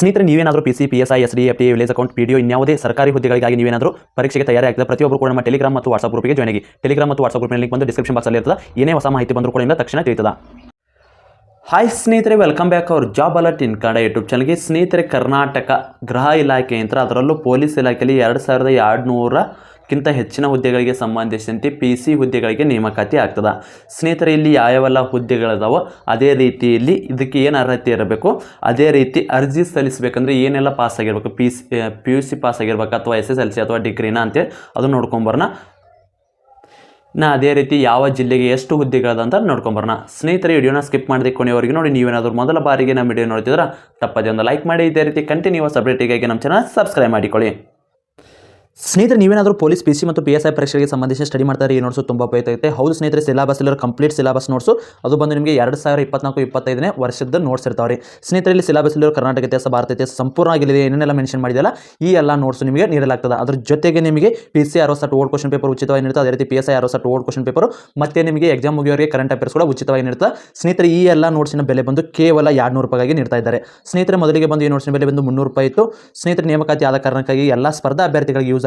ಸ್ನೇಹಿತರೆ, ನೀವೇನಾದರೂ P C P S I S D F T village account P D ಇನ್ಯಾವುದೇ ಸರ್ಕಾರಿ ಹುದ್ದೆಗಳಿಗಾಗಿ ನೀವೇನಾದರೂ ಪರೀಕ್ಷೆಗೆ ತಯಾರಿ ಆಗ್ತದೆ ಪ್ರತಿಯೊಬ್ಬರು ಕೂಡ ನಮ್ಮ ಟೆಲಿಗ್ರಾಮ್ ಮತ್ತು ವಾಟ್ಸಪ್ ಗ್ರೂಪಿಗೆ ಜಾಯ್ನ್ ಆಗಿ. ಟೆಲಿಗ್ರಾಮ್ ಮತ್ತು ವಾಟ್ಸಪ್ ಗ್ರೂಪಿನ ಲಿಂಕ್ ಬಂದು ಡಿಸ್ಕ್ರಿಪ್ಷನ್ ಬಾಕ್ಸಲ್ಲಿ ಇರ್ತದೆ. ಏನೇ ಹೊಸ ಮಾಹಿತಿ ಬಂದರೂ ಕೂಡ ತಕ್ಷಣ ತಿಳಿತದ. ಹಾಯ್ ಸ್ನೇಹಿತರೆ welcome back our job alert in Kannada YouTube ಚಾನಲ್ಗೆ ಸ್ನೇಹಿತರೆ, ಕರ್ನಾಟಕ ಗೃಹ ಇಲಾಖೆ ಅಂತ ಅದರಲ್ಲೂ ಪೊಲೀಸ್ ಇಲಾಖೆಯಲ್ಲಿ ಎರಡು ಸಾವಿರದ ಎರಡು ನೂರಕ್ಕಿಂತ ಹೆಚ್ಚಿನ ಹುದ್ದೆಗಳಿಗೆ ಸಂಬಂಧಿಸಿದಂತೆ ಪಿ ಸಿ ಹುದ್ದೆಗಳಿಗೆ ನೇಮಕಾತಿ ಆಗ್ತದೆ. ಸ್ನೇಹಿತರೆ, ಇಲ್ಲಿ ಯಾವ್ಯಾವೆಲ್ಲ ಹುದ್ದೆಗಳಿದಾವೋ ಅದೇ ರೀತಿಯಲ್ಲಿ ಇದಕ್ಕೆ ಏನು ಅರ್ಹತೆ ಇರಬೇಕು? ಅದೇ ರೀತಿ ಅರ್ಜಿ ಸಲ್ಲಿಸಬೇಕಂದ್ರೆ ಏನೆಲ್ಲ ಪಾಸ್ ಆಗಿರ್ಬೇಕು? P C P U C pass ಆಗಿರ್ಬೇಕು ಅಥವಾ ಎಸ್ ಎಸ್ ಎಲ್ ಸಿ ಅಥವಾ ಡಿಗ್ರಿನ ಅಂತೇಳಿ ಅದನ್ನು ನೋಡ್ಕೊಂಬರೋಣ ನಾ ಅದೇ ರೀತಿ ಯಾವ ಜಿಲ್ಲೆಗೆ ಎಷ್ಟು ಹುದ್ದೆಗಳದಂತ ನೋಡ್ಕೊಂಬರೋಣ ಸ್ನೇಹಿತರೆ ವಿಡಿಯೋನ ಸ್ಕಿಪ್ ಮಾಡಿದೆ ಕೊನೆಯವರೆಗೆ ನೋಡಿ. ನೀವೇನಾದರೂ ಮೊದಲ ಬಾರಿಗೆ ನಮ್ಮ ವಿಡಿಯೋ ನೋಡ್ತಿದ್ರೆ ತಪ್ಪದೇ ಒಂದು ಲೈಕ್ ಮಾಡಿ. ಇದೇ ರೀತಿ ಕಂಟಿನ್ಯೂಸ್ ಅಪ್ಡೇಟಿಗಾಗಿ ನಮ್ಮ ಚಾನಲ್ ಸಬ್ಸ್ಕ್ರೈಬ್ ಮಾಡಿಕೊಳ್ಳಿ. ಸ್ನೇಹಿತರೆ, ನೀವೇನಾದರೂ ಪೊಲೀಸ್, ಪಿ ಸಿ ಮತ್ತು ಪಿ ಎಸ್ ಐ ಪರೀಕ್ಷೆಗೆ ಸಂಬಂಧಿಸಿ ಸ್ಟಡಿ ಮಾಡ್ತಾರೆ, ಈ ನೋಟ್ಸು ತುಂಬ ಉಪಯುಕ್ತ ಹೌದು ಸ್ನೇಹಿತರೆ ಸಿಲಬಸ್ ಇಲ್ಲರ ಕಂಪ್ಲೀಟ್ ಸಿಲಬಸ್ ನೋಟ್ಸು. ಅದು ಬಂದು ನಿಮಗೆ ಎರಡು ಸಾವಿರ ಇಪ್ಪತ್ನಾಲ್ಕು, ಇಪ್ಪತ್ತೈದನೇ ವರ್ಷದ ನೋಟ್ಸ್ ಇರ್ತಾವೆ ರೀ ಸ್ನೇಹಿತರೆ, ಇಲ್ಲಿ ಸಿಲೆಬಸ್ ಇಲ್ಲರೋ ಕರ್ನಾಟಕ ಇತಿಹಾಸ, ಭಾರತ ಇತಿಹಾಸ ಸಂಪೂರ್ಣ ಆಗಿದೆ ಏನೇನೆಲ್ಲ ಮೆನ್ಷನ್ ಮಾಡಿದಲ್ಲ ಈ ಎಲ್ಲ ನೋಟ್ಸ್ ನಿಮಗೆ ನೀಡಲಾಗ್ತದೆ. ಅದ್ರ ಜೊತೆಗೆ ನಿಮಗೆ P C set old question paper ಉಚಿತವಾಗಿ ನೀಡುತ್ತೆ, ಅದೇ ರೀತಿ P S I R set old question paper ಮತ್ತೆ ನಿಮಗೆ ಎಕ್ಸಾಮ್ ಮುಗಿಯೋರಿಗೆ ಕರೆಂಟ್ ಅಫೇರ್ಸ್ ಕೂಡ ಉಚಿತವಾಗಿ ನೀಡುತ್ತೆ, ಸ್ನೇಹಿತರೆ, ಈ ಎಲ್ಲ ನೋಟ್ಸಿನ ಬೆಲೆ ಬಂದು ಕೇವಲ ಎರಡು ನೂರು ರೂಪಾಯಿಗೆ ನೀಡ್ತಾ ಇದ್ದಾರೆ. ಸ್ನೇಹಿತರೆ, ಮೊದಲಿಗೆ ಬಂದು ಈ ನೋಟ್ಸಿನ ಬೆಲೆ ಬಂದು ಮುನ್ನೂರು ರೂಪಾಯಿ ಇತ್ತು. ಸ್ನೇಹಿತರೆ, ನೇಮಕಾತಿ ಆದ ಕಾರಣಕ್ಕಾಗಿ ಎಲ್ಲ ಸ್ಪರ್ಧಾ ಅಭ್ಯರ್ಥಿಗಳಿಗೆ ಯೂಸ್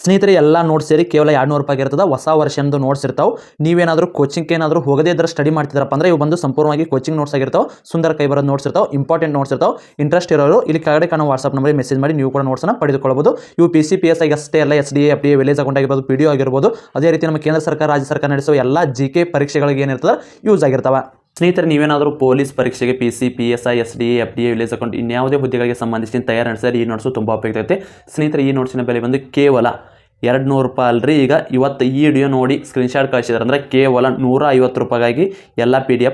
ಸ್ನೇಹಿತರೆ, ಎಲ್ಲ ನೋಟ್ಸ್ ಸೇರಿ ಕೇವಲ ಎರಡು ನೂರು ರೂಪಾಯಿ ಇರ್ತದೆ ಹೊಸ ವರ್ಷಂದು ನೋಟ್ಸ್ ಇರ್ತಾವೆ. ನೀವೇನಾದರೂ ಕೋಚಿಂಗ್ ಏನಾದರೂ ಹೋಗದೇ ಇದ್ರೆ ಸ್ಟಡಿ ಮಾಡ್ತಿದ್ರಪ್ಪ ಅಂದ್ರೆ ಇವು ಬಂದು ಸಂಪೂರ್ಣವಾಗಿ ಕೋಚಿಂಗ್ ನೋಟ್ಸ್ ಆಗಿರ್ತಾವೆ. ಸುಂದರ ಕೈ ಬರೋದು ನೋಟ್ಸ್ ಇರ್ತಾವೆ ಇಂಪಾರ್ಟೆಂಟ್ ನೋಟ್ಸ್ ಇರ್ತಾವೆ. ಇಂಟ್ರೆಸ್ಟ್ ಇರೋರು ಇಲ್ಲಿ ಕೆಳಗಡೆ ಕಾಣೋ ವಾಟ್ಸಪ್ ನಂಬರ್ ಮೆಸೇಜ್ ಮಾಡಿ ನೀವು ಕೂಡ ನೋಟ್ಸನ್ನು ಪಡೆದುಕೊಳ್ಳಬಹುದು. ಇವು P C P S I ಅಷ್ಟೇ ಎಲ್ಲ S D F D village account ಆಗಿರ್ಬೋದು ಪಿ ಡಿ ಆಗಿರ್ಬೋದು. ಅದೇ ರೀತಿ ನಮ್ಮ ಕೇಂದ್ರ ಸರ್ಕಾರ, ರಾಜ್ಯ ಸರ್ಕಾರ ನಡೆಸುವ ಎಲ್ಲ ಜಿ ಕೆ ಪರೀಕ್ಷೆಗಳಿಗೆ ಏನಿರ್ತದೆ ಯೂಸ್ ಆಗಿರ್ತಾವೆ. ಸ್ನೇಹಿತರೆ, ನೀವೇನಾದರೂ ಪೊಲೀಸ್ ಪರೀಕ್ಷೆಗೆ P C P S I S D F D A village account ಇನ್ಯಾವುದೇ ಹುದ್ದೆಗಳಿಗೆ ಸಂಬಂಧಿಸಿದ ತಯಾರು ನಡೆಸಿದ್ರೆ ಈ ನೋಟ್ಸು ತುಂಬ ಉಪಯುಕ್ತ ಐತೆ ಸ್ನೇಹಿತರೆ, ಈ ನೋಟ್ಸಿನ ಬೆಲೆ ಬಂದು ಕೇವಲ ಎರಡು ನೂರು ರೂಪಾಯಿ ಅಲ್ರಿ. ಈಗ ಇವತ್ತು ಈ ವಿಡಿಯೋ ನೋಡಿ ಸ್ಕ್ರೀನ್ಶಾಟ್ ಕಳಿಸಿದ್ರೆ. ಅಂದರೆ ಕೇವಲ ನೂರ ಐವತ್ತು ರೂಪಾಯಿಗಾಗಿ ಎಲ್ಲ ಪಿ ಡಿ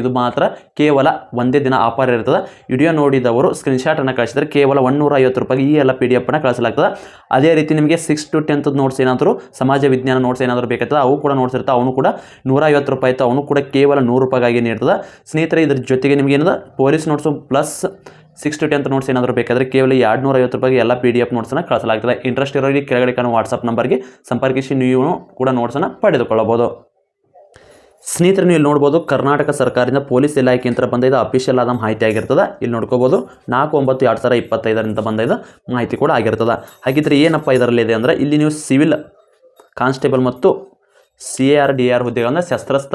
ಇದು ಮಾತ್ರ ಕೇವಲ ಒಂದೇ ದಿನ ಆಫರ್ ಇರ್ತದೆ. ವಿಡಿಯೋ ನೋಡಿದವರು ಸ್ಕ್ರೀನ್ಶಾಟನ್ನು ಕಳಿಸಿದ್ರೆ ಕೇವಲ ಒನ್ನೂರ ಐವತ್ತು ರೂಪಾಯಿಗೆ ಈ ಎಲ್ಲ ಪಿ ಡಿ ಎಫ್ನ ಕಳಿಸಲಾಗ್ತದೆ. ಅದೇ ರೀತಿ ನಿಮಗೆ ಸಿಕ್ಸ್ ಟು ಟೆಂತ್ ನೋಟ್ಸ್ ಏನಾದರೂ, ಸಮಾಜ ವಿಜ್ಞಾನ ನೋಟ್ಸ್ ಏನಾದರೂ ಬೇಕಾಗ್ತದೆ, ಅವು ಕೂಡ ನೋಟ್ಸ್ ಇರ್ತವೆ. ಅವನು ಕೂಡ ನೂರ ಐವತ್ತು ರೂಪಾಯಿ ಇತ್ತು. ಅವನು ಕೂಡ ಕೇವಲ ನೂರು ರೂಪಾಯಿಗಾಗಿ ನೀಡ್ತದೆ. ಸ್ನೇಹಿತರೆ, ಇದ್ರ ಜೊತೆಗೆ ನಿಮಗೆ ಏನದ? Police notes plus six to tenth notes ಏನಾದರೂ ಬೇಕಾದರೆ ಕೇವಲ ಎರಡು ನೂರ ಐವತ್ತು ರೂಪಾಯಿಗೆ ಎಲ್ಲ ಪಿ ಡಿ ಎಫ್ ನೋಟ್ಸನ್ನು ಕಳಿಸಲಾಗ್ತದೆ. ಇಂಟ್ರೆಸ್ಟ್ ಇರೋರಿಗೆ ಕೆಳಗಡೆ ಕಾಣುವ ವಾಟ್ಸಪ್ ನಂಬರ್ಗೆ ಸಂಪರ್ಕಿಸಿ ನೀವು ಕೂಡ ನೋಟ್ಸನ್ನು ಪಡೆದುಕೊಳ್ಳಬಹುದು. ಸ್ನೇಹಿತರೆ, ನೀವು ಇಲ್ಲಿ ನೋಡ್ಬೋದು ಕರ್ನಾಟಕ ಸರ್ಕಾರದಿಂದ ಪೊಲೀಸ್ ಇಲಾಖೆ ಅಂತ ಬಂದಿದ್ದು ಅಫಿಷಿಯಲ್ ಆದ ಮಾಹಿತಿ ಆಗಿರ್ತದೆ. ಇಲ್ಲಿ ನೋಡ್ಕೋಬೋದು ನಾಲ್ಕು ಒಂಬತ್ತು ಎರಡು ಸಾವಿರ ಇಪ್ಪತ್ತೈದರಿಂದ ಬಂದಿದ್ದ ಮಾಹಿತಿ ಕೂಡ ಆಗಿರ್ತದೆ. ಹಾಗಿದ್ರೆ ಏನಪ್ಪ ಇದರಲ್ಲಿದೆ ಅಂದರೆ ಇಲ್ಲಿ ನೀವು ಸಿವಿಲ್ ಕಾನ್ಸ್ಟೇಬಲ್ ಮತ್ತು C A R D R ಹುದ್ದೆಗಳನ್ನು ಶಸ್ತ್ರಸ್ಥ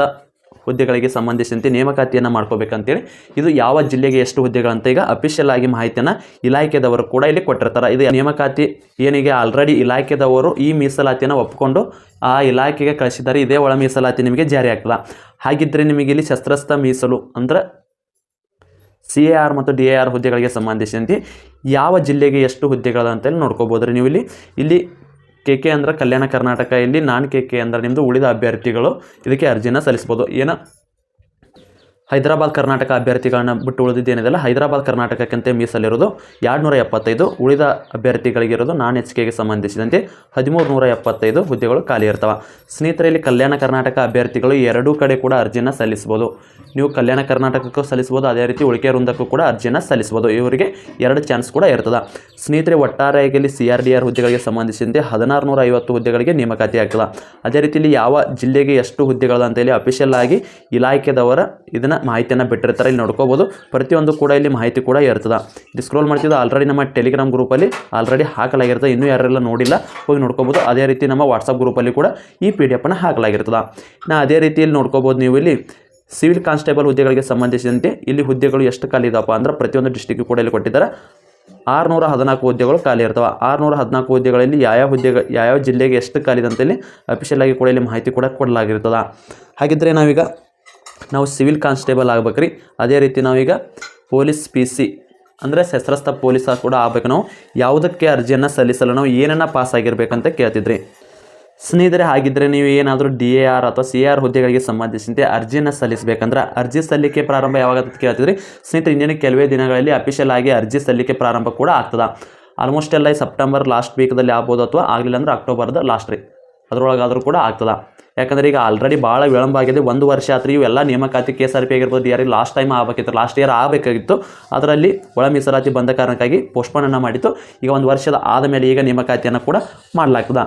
ಹುದ್ದೆಗಳಿಗೆ ಸಂಬಂಧಿಸಿದಂತೆ ನೇಮಕಾತಿಯನ್ನು ಮಾಡ್ಕೋಬೇಕಂತೇಳಿ ಇದು ಯಾವ ಜಿಲ್ಲೆಗೆ ಎಷ್ಟು ಹುದ್ದೆಗಳಂತ ಈಗ ಅಫಿಷಿಯಲ್ ಆಗಿ ಮಾಹಿತಿಯನ್ನು ಇಲಾಖೆದವರು ಕೂಡ ಇಲ್ಲಿ ಕೊಟ್ಟಿರ್ತಾರೆ. ಇದು ನೇಮಕಾತಿ ಏನಿಗೆ ಆಲ್ರೆಡಿ ಇಲಾಖೆದವರು ಈ ಮೀಸಲಾತಿಯನ್ನು ಒಪ್ಪಿಕೊಂಡು ಆ ಇಲಾಖೆಗೆ ಕಳಿಸಿದ್ದಾರೆ. ಇದೇ ಒಳ ಮೀಸಲಾತಿ ನಿಮಗೆ ಜಾರಿ ಆಗ್ತದೆ. ಹಾಗಿದ್ದರೆ ನಿಮಗೆ ಇಲ್ಲಿ ಶಸ್ತ್ರಸ್ಥ ಮೀಸಲು ಅಂದ್ರೆ ಸಿ ಎ ಆರ್ ಮತ್ತು ಡಿ ಎ ಆರ್ ಹುದ್ದೆಗಳಿಗೆ ಸಂಬಂಧಿಸಿದಂತೆ ಯಾವ ಜಿಲ್ಲೆಗೆ ಎಷ್ಟು ಹುದ್ದೆಗಳು ಅಂತೇಳಿ ನೋಡ್ಕೋಬೋದ್ರಿ ನೀವು ಇಲ್ಲಿ. ಇಲ್ಲಿ ಕೆ ಕೆ ಅಂದ್ರೆ ಕಲ್ಯಾಣ ಕರ್ನಾಟಕ. ಇಲ್ಲಿ ನಾನ್ ಕೆ ಕೆ ಅಂದ್ರೆ ನಿಮ್ಮದು ಉಳಿದ ಅಭ್ಯರ್ಥಿಗಳು. ಇದಕ್ಕೆ ಅರ್ಜಿನ ಸಲ್ಲಿಸ್ಬೋದು. ಏನು? ಹೈದರಾಬಾದ್ ಕರ್ನಾಟಕ ಅಭ್ಯರ್ಥಿಗಳನ್ನ ಬಿಟ್ಟು ಉಳಿದಿದ್ದೇನಿದೆಲ್ಲ, ಹೈದರಾಬಾದ್ ಕರ್ನಾಟಕಕ್ಕಂತೆ ಮೀಸಲಿರೋದು ಎರಡು ನೂರ ಎಪ್ಪತ್ತೈದು ಉಳಿದ ಅಭ್ಯರ್ಥಿಗಳಿಗಿರೋದು ನಾನ್ ಎಚ್ ಕೆಗೆ ಸಂಬಂಧಿಸಿದಂತೆ ಹದಿಮೂರು ನೂರ ಎಪ್ಪತ್ತೈದು ಹುದ್ದೆಗಳು ಖಾಲಿ ಇರ್ತವೆ. ಸ್ನೇಹಿತರಲ್ಲಿ ಕಲ್ಯಾಣ ಕರ್ನಾಟಕ ಅಭ್ಯರ್ಥಿಗಳು ಎರಡೂ ಕಡೆ ಕೂಡ ಅರ್ಜಿನ ಸಲ್ಲಿಸ್ಬೋದು ನೀವು ಕಲ್ಯಾಣ ಕರ್ನಾಟಕಕ್ಕೂ ಸಲ್ಲಿಸ್ಬೋದು ಅದೇ ರೀತಿ ಉಳಿಕೆ ವೃಂದಕ್ಕೂ ಕೂಡ ಅರ್ಜಿನ ಸಲ್ಲಿಸ್ಬೋದು ಇವರಿಗೆ ಎರಡು ಚಾನ್ಸ್ ಕೂಡ ಇರ್ತದೆ. ಸ್ನೇಹಿತರೆ ಒಟ್ಟಾರೆಯಾಗಿ ಸಿ ಆರ್ ಡಿ ಆರ್ ಹುದ್ದೆಗಳಿಗೆ ಸಂಬಂಧಿಸಿದಂತೆ ಹದಿನಾರು ನೂರ ಐವತ್ತು ಹುದ್ದೆಗಳಿಗೆ ನೇಮಕಾತಿ ಆಗ್ತದೆ. ಅದೇ ರೀತಿ ಇಲ್ಲಿ ಯಾವ ಜಿಲ್ಲೆಗೆ ಎಷ್ಟು ಹುದ್ದೆಗಳು ಅಂತೇಳಿ ಅಫಿಷಿಯಲ್ ಆಗಿ ಇಲಾಖೆದವರ ಇದನ್ನು ಮಾಹಿತಿಯನ್ನು ಬಿಟ್ಟಿರ್ತಾರೆ, ಇಲ್ಲಿ ನೋಡ್ಕೋಬೋದು. ಪ್ರತಿಯೊಂದು ಕೂಡ ಇಲ್ಲಿ ಮಾಹಿತಿ ಕೂಡ ಇರ್ತದೆ. ಇದು ಸ್ಕ್ರೋಲ್ ಮಾಡ್ತಿದ್ದು ಆಲ್ರೆಡಿ ನಮ್ಮ ಟೆಲಿಗ್ರಾಮ್ ಗ್ರೂಪಲ್ಲಿ ಆಲ್ರೆಡಿ ಹಾಕಲಾಗಿರ್ತದೆ. ಇನ್ನೂ ಯಾರೆಲ್ಲ ನೋಡಿಲ್ಲ, ಹೋಗಿ ನೋಡ್ಕೋಬೋದು. ಅದೇ ರೀತಿ ನಮ್ಮ ವಾಟ್ಸಪ್ ಗ್ರೂಪಲ್ಲಿ ಕೂಡ ಈ ಪಿ ಡಿ ಎಫನ್ನು ಹಾಕಲಾಗಿರ್ತದೆ. ನಾ ಅದೇ ರೀತಿಯಲ್ಲಿ ನೋಡ್ಕೋಬೋದು ನೀವು ಇಲ್ಲಿ. ಸಿವಿಲ್ ಕಾನ್ಸ್ಟೇಬಲ್ ಹುದ್ದೆಗಳಿಗೆ ಸಂಬಂಧಿಸಿದಂತೆ ಇಲ್ಲಿ ಹುದ್ದೆಗಳು ಎಷ್ಟು ಖಾಲಿ ಇದಾವಪ್ಪ ಅಂದ್ರೆ ಪ್ರತಿಯೊಂದು ಡಿಸ್ಟಿಕ್ಕು ಕೂಡ ಇಲ್ಲಿ ಕೊಟ್ಟಿದ್ದಾರೆ. ಆರುನೂರ ಹದಿನಾಲ್ಕು ಹುದ್ದೆಗಳು ಖಾಲಿ ಇರ್ತವೆ. ಆರುನೂರ ಹದಿನಾಲ್ಕು ಹುದ್ದೆಗಳಲ್ಲಿ ಯಾವ್ಯಾವ ಹುದ್ದೆಗಳು ಯಾವ್ಯಾವ ಜಿಲ್ಲೆಗೆ ಎಷ್ಟು ಖಾಲಿ ಇದೆ ಅಫಿಷಿಯಲ್ ಆಗಿ ಕೂಡ ಇಲ್ಲಿ ಮಾಹಿತಿ ಕೂಡ ಕೊಡಲಾಗಿರ್ತದೆ. ಹಾಗಿದ್ದರೆ ನಾವೀಗ ನಾವು ಸಿವಿಲ್ ಕಾನ್ಸ್ಟೇಬಲ್ ಆಗ್ಬೇಕ್ರಿ. ಅದೇ ರೀತಿ ನಾವೀಗ ಪೊಲೀಸ್ ಪಿ ಸಿ ಅಂದರೆ ಶಸ್ತ್ರಸ್ಥ ಪೊಲೀಸ್ ಕೂಡ ಆಗ್ಬೇಕು ನಾವು. ಯಾವುದಕ್ಕೆ ಅರ್ಜಿಯನ್ನು ಸಲ್ಲಿಸಲು ನಾವು ಏನನ್ನ ಪಾಸ್ ಆಗಿರ್ಬೇಕಂತ ಕೇಳ್ತಿದ್ರಿ. ಸ್ನೇಹಿತರೆ ಹಾಗಿದ್ದರೆ ನೀವು ಏನಾದರೂ ಡಿ ಎ ಆರ್ ಅಥವಾ ಸಿ ಆರ್ ಹುದ್ದೆಗಳಿಗೆ ಸಂಬಂಧಿಸಿದಂತೆ ಅರ್ಜಿಯನ್ನು ಸಲ್ಲಿಸಬೇಕಂದ್ರೆ ಅರ್ಜಿ ಸಲ್ಲಿಕೆ ಪ್ರಾರಂಭ ಯಾವಾಗ ಅಂತ ಕೇಳ್ತಿದ್ರಿ. ಸ್ನೇಹಿತರೆ, ಇಂದಿನ ಕೆಲವೇ ದಿನಗಳಲ್ಲಿ ಅಫಿಷಿಯಲ್ ಆಗಿ ಅರ್ಜಿ ಸಲ್ಲಿಕೆ ಪ್ರಾರಂಭ ಕೂಡ ಆಗ್ತದೆ. ಆಲ್ಮೋಸ್ಟ್ ಎಲ್ಲ ಸೆಪ್ಟೆಂಬರ್ ಲಾಸ್ಟ್ ವೀಕ್ದಲ್ಲಿ ಆಗ್ಬೋದು ಅಥವಾ ಆಗಲಿಲ್ಲ ಅಂದ್ರೆ ಅಕ್ಟೋಬರ್ದ ಲಾಸ್ಟ್ ರೀ. ಅದರೊಳಗಾದರೂ ಕೂಡ ಆಗ್ತದೆ. ಯಾಕಂದ್ರೆ ಈಗ ಆಲ್ರೆಡಿ ಭಾಳ ವಿಳಂಬ ಆಗಿದೆ. ಒಂದು ವರ್ಷ ಆತ್ರಿ ಇವೆಲ್ಲ ನೇಮಕಾತಿ ಕೆ ಎಸ್ ಆರ್ ಪಿ ಆಗಿರ್ಬೋದು ಯಾರಿಗೆ ಲಾಸ್ಟ್ ಟೈಮ್ ಆಗಬೇಕಿತ್ತು ಲಾಸ್ಟ್ ಇಯರ್ ಆಗಬೇಕಾಗಿತ್ತು. ಅದರಲ್ಲಿ ಒಳ ಮೀಸಲಾತಿ ಬಂದ ಕಾರಣಕ್ಕಾಗಿ ಪೋಸ್ಟ್ಪೋನನ್ನು ಮಾಡಿತ್ತು. ಈಗ ಒಂದು ವರ್ಷದ ಆದ ಮೇಲೆ ಈಗ ನೇಮಕಾತಿಯನ್ನು ಕೂಡ ಮಾಡಲಾಗ್ತದೆ.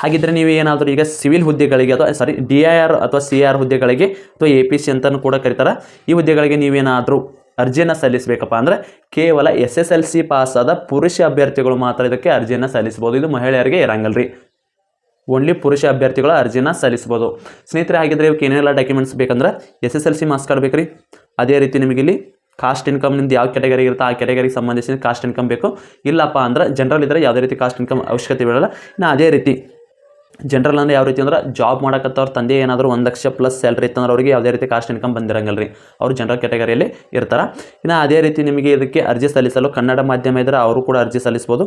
ಹಾಗಿದ್ದರೆ ನೀವು ಏನಾದರೂ ಈಗ ಸಿವಿಲ್ ಹುದ್ದೆಗಳಿಗೆ ಅಥವಾ ಸಾರಿ ಡಿ ಐ ಆರ್ ಅಥವಾ ಸಿ ಆರ್ ಹುದ್ದೆಗಳಿಗೆ ಅಥವಾ ಎ ಪಿ ಸಿ ಅಂತಲೂ ಕೂಡ ಕರೀತಾರೆ. ಈ ಹುದ್ದೆಗಳಿಗೆ ನೀವೇನಾದರೂ ಅರ್ಜಿಯನ್ನು ಸಲ್ಲಿಸಬೇಕಪ್ಪ ಅಂದರೆ ಕೇವಲ ಎಸ್ ಎಸ್ ಎಲ್ ಸಿ ಪಾಸಾದ ಪುರುಷ ಅಭ್ಯರ್ಥಿಗಳು ಮಾತ್ರ ಇದಕ್ಕೆ ಅರ್ಜಿಯನ್ನು ಸಲ್ಲಿಸ್ಬೋದು. ಇದು ಮಹಿಳೆಯರಿಗೆ ಇರಂಗಲ್ರಿ. ಓನ್ಲಿ ಪುರುಷ ಅಭ್ಯರ್ಥಿಗಳ ಅರ್ಜಿನ ಸಲ್ಲಿಸ್ಬೋದು ಸ್ನೇಹಿತರೆ, ಹಾಗಿದ್ರೆ ಇವಕ್ಕೆ ಏನೆಲ್ಲ ಡಾಕ್ಯುಮೆಂಟ್ಸ್ ಬೇಕಂದ್ರೆ S S L C marks card ಬೇಕು ರೀ ಅದೇ ರೀತಿ ನಿಮಗೆ ಇಲ್ಲಿ ಕಾಸ್ಟ್ ಇನ್ಕಮ್ ನಿಮ್ದು ಯಾವ ಕ್ಯಾಟಗರಿ ಇರುತ್ತೆ ಆ ಕ್ಯಾಟಗರಿಗೆ ಸಂಬಂಧಿಸಿದ ಕಾಸ್ಟ್ ಇನ್ಕಮ್ ಬೇಕು. ಇಲ್ಲಪ್ಪ ಅಂದ್ರೆ ಜನರಲ್ ಇದ್ದರೆ ಯಾವುದೇ ರೀತಿ ಕಾಸ್ಟ್ ಇನ್ಕಮ್ ಅವಶ್ಯಕತೆ ಬೀಳಲ್ಲ. ಇನ್ನು ಅದೇ ರೀತಿ ಜನರಲ್ ಅಂದ್ರೆ ಯಾವ ರೀತಿ ಅಂದ್ರೆ ಜಾಬ್ ಮಾಡಕತ್ತವ್ರ ತಂದೆ ಏನಾದರೂ ಒಂದು ಲಕ್ಷ ಪ್ಲಸ್ ಸ್ಯಾಲ್ರಿ ಇತ್ತಂದ್ರೆ ಅವರಿಗೆ ಯಾವುದೇ ರೀತಿ ಕಾಸ್ಟ್ ಇನ್ಕಮ್ ಬಂದಿರಂಗಿಲ್ಲ ರೀ ಅವ್ರು ಜನರಲ್ ಕ್ಯಾಟಗರಿಯಲ್ಲಿ ಇರ್ತಾರೆ. ಇನ್ನು ಅದೇ ರೀತಿ ನಿಮಗೆ ಇದಕ್ಕೆ ಅರ್ಜಿ ಸಲ್ಲಿಸಲು ಕನ್ನಡ ಮಾಧ್ಯಮ ಇದ್ದರೆ ಅವರು ಕೂಡ ಅರ್ಜಿ ಸಲ್ಲಿಸ್ಬೋದು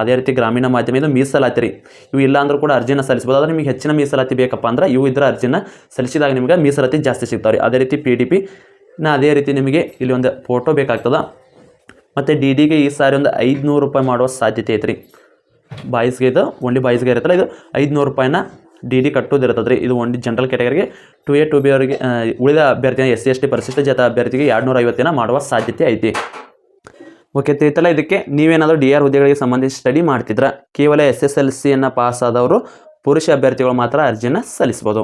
ಅದೇ ರೀತಿ ಗ್ರಾಮೀಣ ಮಾಧ್ಯಮ ಇದು ಮೀಸಲಾತಿ ರೀ ಇವು ಇಲ್ಲ ಅಂದ್ರೂ ಕೂಡ ಅರ್ಜಿನ ಸಲ್ಲಿಸ್ಬೋದು ಆದರೆ ನಿಮಗೆ ಹೆಚ್ಚಿನ ಮೀಸಲಾತಿ ಬೇಕಪ್ಪ ಅಂದ್ರೆ ಇವು ಇದ್ರೆ ಅರ್ಜಿನ ಸಲ್ಲಿಸಿದಾಗ ನಿಮಗೆ ಮೀಸಲಾತಿ ಜಾಸ್ತಿ ಸಿಗ್ತಾವೆ ರೀ ಅದೇ ರೀತಿ ಪಿ ಡಿ ಪಿ ಇನ್ನು ಅದೇ ರೀತಿ ನಿಮಗೆ ಇಲ್ಲಿ ಒಂದು ಫೋಟೋ ಬೇಕಾಗ್ತದ. ಮತ್ತು ಡಿ ಡಿಗೆ ಈ ಸಾರಿ ಒಂದು ಐದುನೂರು ರೂಪಾಯಿ ಮಾಡುವ ಸಾಧ್ಯತೆ ಐತೆ ರೀ ಬಾಯ್ಸ್ಗೆ ಇದು ಓನ್ಲಿ ಬಾಯ್ಸ್ಗೆ ಇರುತ್ತಲ್ಲ, ಇದು ಐದುನೂರು ರೂಪಾಯಿನ ಡಿ ಡಿ ಕಟ್ಟೋದಿರ್ತದೆ ರೀ ಇದು ಓನ್ಲಿ ಜನರಲ್ ಕ್ಯಾಟಗರಿಗೆ ಟು ಎ ಟು ಬಿ ಅವರಿಗೆ ಉಳಿದ ಅಭ್ಯರ್ಥಿನ ಎಸ್ ಸಿ ಎಸ್ ಟಿ ಪರಿಶಿಷ್ಟ ಜಾತ ಅಭ್ಯರ್ಥಿಗೆ ಎರಡು ನೂರ ಐವತ್ತಿನ ಮಾಡುವ ಸಾಧ್ಯತೆ ಐತಿ. ಓಕೆ ತಿಳಿತಲ್ಲ ಇದಕ್ಕೆ ನೀವೇನಾದರೂ ಡಿ ಆರ್ ಹುದ್ದೆಗಳಿಗೆ ಸಂಬಂಧಿಸಿ ಸ್ಟಡಿ ಮಾಡ್ತಿದ್ರ? ಕೇವಲ ಎಸ್ ಎಸ್ ಎಲ್ ಸಿಯನ್ನು ಪಾಸ್ ಆದವರು ಪುರುಷ ಅಭ್ಯರ್ಥಿಗಳು ಮಾತ್ರ ಅರ್ಜಿನ ಸಲ್ಲಿಸ್ಬೋದು.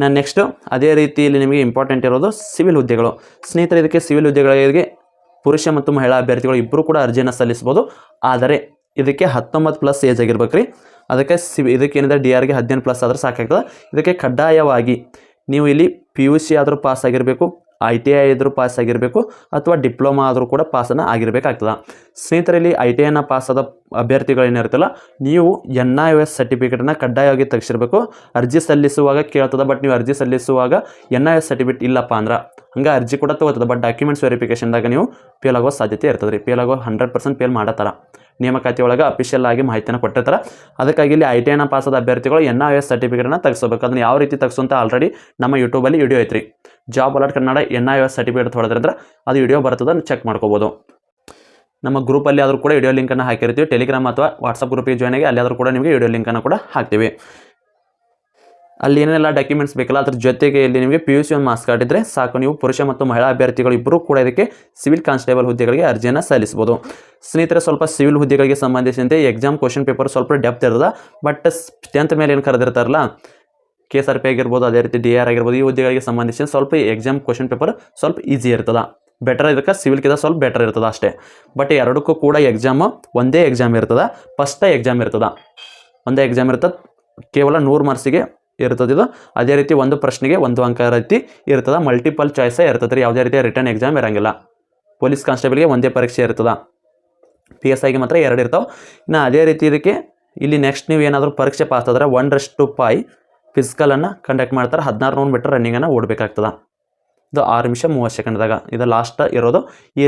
ನಾನು ನೆಕ್ಸ್ಟು ಅದೇ ರೀತಿಯಲ್ಲಿ ನಿಮಗೆ ಇಂಪಾರ್ಟೆಂಟ್ ಇರೋದು ಸಿವಿಲ್ ಹುದ್ದೆಗಳು. ಸ್ನೇಹಿತರೆ, ಇದಕ್ಕೆ ಸಿವಿಲ್ ಹುದ್ದೆಗಳಿಗೆ ಪುರುಷ ಮತ್ತು ಮಹಿಳಾ ಅಭ್ಯರ್ಥಿಗಳು ಇಬ್ಬರು ಕೂಡ ಅರ್ಜಿಯನ್ನು ಸಲ್ಲಿಸ್ಬೋದು. ಆದರೆ ಇದಕ್ಕೆ ಹತ್ತೊಂಬತ್ತು ಪ್ಲಸ್ ಏಜ್ ಆಗಿರ್ಬೇಕು ರೀ ಅದಕ್ಕೆ ಸಿ ಇದಕ್ಕೆ ಏನಿದೆ? ಡಿ ಆರ್ಗೆ ಹದಿನೆಂಟು ಪ್ಲಸ್ ಆದರೆ ಸಾಕಾಗ್ತದೆ. ಇದಕ್ಕೆ ಕಡ್ಡಾಯವಾಗಿ ನೀವು ಇಲ್ಲಿ ಪಿ ಯು ಸಿ ಆದರೂ ಪಾಸ್ ಆಗಿರಬೇಕು. ಐ ಟಿ ಐ ಆದರೂ ಪಾಸ್ ಆಗಿರಬೇಕು ಅಥವಾ ಡಿಪ್ಲೊಮಾ ಆದರೂ ಕೂಡ ಪಾಸನ್ನು ಆಗಿರಬೇಕಾಗ್ತದೆ. ಸ್ನೇಹಿತರಲ್ಲಿ ಐ ಟಿ ಐನ ಪಾಸಾದ ಆದ ಅಭ್ಯರ್ಥಿಗಳು ಏನಿರುತ್ತಲ್ಲ, ನೀವು ಎನ್ ಐ ಎಸ್ ಸರ್ಟಿಫಿಕೇಟನ್ನು ಕಡ್ಡಾಯವಾಗಿ ತೆಗೆಸಿರಬೇಕು. ಅರ್ಜಿ ಸಲ್ಲಿಸುವಾಗ ಕೇಳ್ತದೆ ಬಟ್ ನೀವು ಅರ್ಜಿ ಸಲ್ಲಿಸುವಾಗ ಎನ್ ಐ ಎಸ್ ಸರ್ಟಿಫಿಕೇಟ್ ಇಲ್ಲಪ್ಪ ಅಂದ್ರೆ ಹಂಗೆ ಅರ್ಜಿ ಕೂಡ ತಗೋತದೆ ಬಟ್ ಡಾಕ್ಯುಮೆಂಟ್ಸ್ ವೆರಿಫಿಕೇಷನ್ದಾಗ ನೀವು ಫೇಲ್ ಆಗೋ ಸಾಧ್ಯತೆ ಇರ್ತದೆ ರೀ ಫೇಲ್ ಆಗೋ ಹಂಡ್ರೆಡ್ ಪರ್ಸೆಂಟ್ ಫೇಲ್ ಮಾಡತ್ತಾರ. ನೇಮಕಾತಿ ಒಳಗೆ ಅಫಿಷಿಯಲ್ ಆಗಿ ಮಾಹಿತಿಯನ್ನು ಕೊಟ್ಟಿರ್ತಾರೆ. ಅದಕ್ಕಾಗಿ ಇಲ್ಲಿ ಐ ಟಿ ಐನ ಪಾಸಾದ ಅಭ್ಯರ್ಥಿಗಳು ಎನ್ ಐ ಎಸ್ ಸರ್ಟಿಫಿಕೇಟನ್ನು ತೆಗೆಸಬೇಕು ಅದನ್ನು ಯಾವ ರೀತಿ ತೆಗೆಸು ಆಲ್ರೆಡಿ ನಮ್ಮ ಯೂಟ್ಯೂಬಲ್ಲಿ ವಿಡಿಯೋ ಐತ್ರಿ. Job alert Kannada N I S certificate ಹೊಡೆದ್ರೆ ಅದು ವಿಡಿಯೋ ಬರ್ತದೆ ಚೆಕ್ ಮಾಡ್ಕೋಬೋದು. ನಮ್ಮ ಗ್ರೂಪಲ್ಲಿ ಆದರೂ ಕೂಡ ವಿಡಿಯೋ ಲಿಂಕನ್ನು ಹಾಕಿರ್ತೀವಿ. ಟೆಲಿಗ್ರಾಮ್ ಅಥವಾ ವಾಟ್ಸಪ್ ಗ್ರೂಪಿಗೆ ಜಾಯ್ನ್ ಆಗಿ ಅಲ್ಲಿ ಆದರೂ ಕೂಡ ನಿಮಗೆ ವಿಡಿಯೋ ಲಿಂಕನ್ನು ಕೂಡ ಹಾಕ್ತೀವಿ. ಅಲ್ಲಿ ಏನೆಲ್ಲ ಡಾಕ್ಯುಮೆಂಟ್ಸ್ ಬೇಕಲ್ಲ, ಅದ್ರ ಜೊತೆಗೆ ಇಲ್ಲಿ ನಿಮಗೆ ಪಿ ಯು ಸಿ ಒಂದು ಮಾರ್ಕ್ಸ್ ಕಾರ್ಡ್ ಇದ್ದರೆ ಸಾಕು. ನೀವು ಪುರುಷ ಮತ್ತು ಮಹಿಳಾ ಅಭ್ಯರ್ಥಿಗಳು ಇಬ್ಬರೂ ಕೂಡ ಇದಕ್ಕೆ ಸಿವಿಲ್ ಕಾನ್ಸ್ಟೇಬಲ್ ಹುದ್ದೆಗಳಿಗೆ ಅರ್ಜಿಯನ್ನು ಸಲ್ಲಿಸಬಹುದು. ಸ್ನೇಹಿತರೆ, ಸ್ವಲ್ಪ ಸಿವಿಲ್ ಹುದ್ದೆಗಳಿಗೆ ಸಂಬಂಧಿಸಿದಂತೆ ಎಕ್ಸಾಮ್ ಕ್ವಶನ್ ಪೇಪರ್ ಸ್ವಲ್ಪ ಡೆಪ್ತ್ ಇರ್ತದೆ. ಬಟ್ ಟೆಂತ್ ಮೇಲೆ ಏನು ಕರೆದಿರ್ತಾರಲ್ಲ ಕೆ ಎಸ್ ಆರ್ ಪಿ ಆಗಿರ್ಬೋದು, ಅದೇ ರೀತಿ ಡಿ ಆರ್ ಆಗಿರ್ಬೋದು, ಈ ಹುದ್ದೆಗಳಿಗೆ ಸಂಬಂಧಿಸಿದ ಸ್ವಲ್ಪ ಎಕ್ಸಾಮ್ ಕ್ವಶನ್ ಪೇಪರ್ ಸ್ವಲ್ಪ ಈಸಿ ಇರ್ತದೆ. ಬೆಟರ್ ಇದಕ್ಕೆ ಸಿವಿಲ್ಕಿಂತ ಸ್ವಲ್ಪ ಬೆಟರ್ ಇರ್ತದೆ ಅಷ್ಟೇ. ಬಟ್ ಎರಡಕ್ಕೂ ಕೂಡ ಎಕ್ಸಾಮ್ ಒಂದೇ ಎಕ್ಸಾಮ್ ಇರ್ತದೆ. ಫಸ್ಟ್ ಎಕ್ಸಾಮ್ ಇರ್ತದೆ. ಒಂದೇ ಎಕ್ಸಾಮ್ ಇರ್ತದೆ. ಕೇವಲ ನೂರು ಮಾರ್ಕ್ಸಿಗೆ ಇರ್ತದೆ ಇದು. ಅದೇ ರೀತಿ ಒಂದು ಪ್ರಶ್ನೆಗೆ ಒಂದು ಅಂಕ ರೀತಿ ಇರ್ತದೆ. ಮಲ್ಟಿಪಲ್ ಚಾಯ್ಸೇ ಇರ್ತದೆ ರೀ ಯಾವುದೇ ರೀತಿಯ ರಿಟರ್ನ್ ಎಕ್ಸಾಮ್ ಇರಂಗಿಲ್ಲ. ಪೊಲೀಸ್ ಕಾನ್ಸ್ಟೇಬಲ್ಗೆ ಒಂದೇ ಪರೀಕ್ಷೆ ಇರ್ತದೆ. ಪಿ ಎಸ್ ಐಗೆ ಮಾತ್ರ ಎರಡು ಇರ್ತಾವೆ. ಇನ್ನು ಅದೇ ರೀತಿ ಇದಕ್ಕೆ ಇಲ್ಲಿ ನೆಕ್ಸ್ಟ್ ನೀವು ಏನಾದರೂ ಪರೀಕ್ಷೆ ಪಾಸ್ ಆದ್ರೆ ರಷ್ಟು ಪಾಯ್ ಫಿಸಿಕಲನ್ನು ಕಂಡಕ್ಟ್ ಮಾಡ್ತಾರೆ. ಹದಿನಾರು ನೂರು ಮೀಟರ್ ರನ್ನಿಂಗನ್ನು ಓಡಬೇಕಾಗ್ತದೆ. ಇದು ಆರು ನಿಮಿಷ ಮೂವತ್ತು ಸೆಕೆಂಡ್ದಾಗ ಇದು ಲಾಸ್ಟ್ ಇರೋದು. ಈ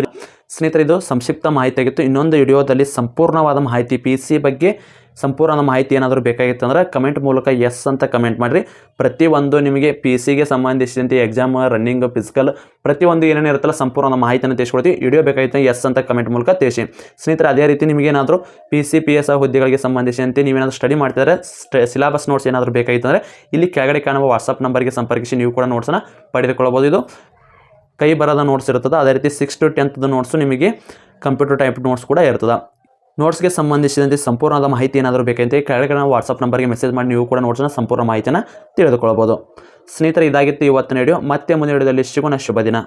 ಸ್ನೇಹಿತರೆ, ಇದು ಸಂಕ್ಷಿಪ್ತ ಮಾಹಿತಿ ಆಗಿತ್ತು ಇನ್ನೊಂದು ವಿಡಿಯೋದಲ್ಲಿ ಸಂಪೂರ್ಣವಾದ ಮಾಹಿತಿ ಪಿ ಬಗ್ಗೆ ಸಂಪೂರ್ಣ ಮಾಹಿತಿ ಏನಾದರೂ ಬೇಕಾಗಿತ್ತು ಅಂದರೆ ಕಮೆಂಟ್ ಮೂಲಕ ಎಸ್ ಅಂತ ಕಮೆಂಟ್ ಮಾಡಿರಿ. ಪ್ರತಿಯೊಂದು ನಿಮಗೆ ಪಿ ಸಿಗೆ ಸಂಬಂಧಿಸಿದಂತೆ ಎಕ್ಸಾಮ್ ರನ್ನಿಂಗ್ ಫಿಸಿಕಲ್ ಪ್ರತಿಯೊಂದು ಏನೇನು ಇರುತ್ತಲ್ಲ ಸಂಪೂರ್ಣ ಮಾಹಿತಿಯನ್ನು ತಿಳಿಸ್ಕೊಡ್ತೀವಿ. ವಿಡಿಯೋ ಬೇಕಾಗಿತ್ತು ಎಸ್ ಅಂತ ಕಮೆಂಟ್ ಮೂಲಕ ತಿಳಿಸಿ. ಸ್ನೇಹಿತರೆ, ಅದೇ ರೀತಿ ನಿಮಗೇನಾದರೂ ಪಿ ಸಿ ಪಿ ಎಸ್ ಹುದ್ದೆಗಳಿಗೆ ಸಂಬಂಧಿಸಿದಂತೆ ನೀವೇನಾದರೂ ಸ್ಟಡಿ ಮಾಡ್ತಿದ್ರೆ ಸಿಲಬಸ್ ನೋಟ್ಸ್ ಏನಾದರೂ ಬೇಕಾಗಿತ್ತು ಅಂದರೆ ಇಲ್ಲಿ ಕೆಳಗಡೆ ಕಾಣುವ ವಾಟ್ಸಪ್ ನಂಬರ್ಗೆ ಸಂಪರ್ಕಿಸಿ, ನೀವು ಕೂಡ ನೋಟ್ಸನ್ನು ಪಡೆದುಕೊಳ್ಳಬಹುದು ಇದು ಕೈ ಬರದ ನೋಟ್ಸ್ ಇರ್ತದೆ ಅದೇ ರೀತಿ ಸಿಕ್ಸ್ ಟು ಟೆಂತ್ದು ನೋಟ್ಸು ನಿಮಗೆ ಕಂಪ್ಯೂಟರ್ ಟೈಪ್ ನೋಟ್ಸ್ ಕೂಡ ಇರ್ತದೆ. ನೋಟ್ಸ್ಗೆ ಸಂಬಂಧಿಸಿದಂತೆ ಸಂಪೂರ್ಣವಾದ ಮಾಹಿತಿ ಏನಾದರೂ ಬೇಕಂತೆ ಕೆಳಗಡೆ ನಾವು ವಾಟ್ಸಪ್ ನಂಬರ್ಗೆ ಮೆಸೇಜ್ ಮಾಡಿ ನೀವು ಕೂಡ ನೋಟ್ಸ್ನ ಸಂಪೂರ್ಣ ಮಾಹಿತಿಯನ್ನು ತಿಳಿದುಕೊಳ್ಳಬಹುದು ಸ್ನೇಹಿತರೆ, ಇದಾಗಿತ್ತು ಇವತ್ತಿನ ವಿಡಿಯೋ ಮತ್ತೆ ಮುಂದಿನ ವಿಡಿಯೋದಲ್ಲಿ ಶುಭ ದಿನ.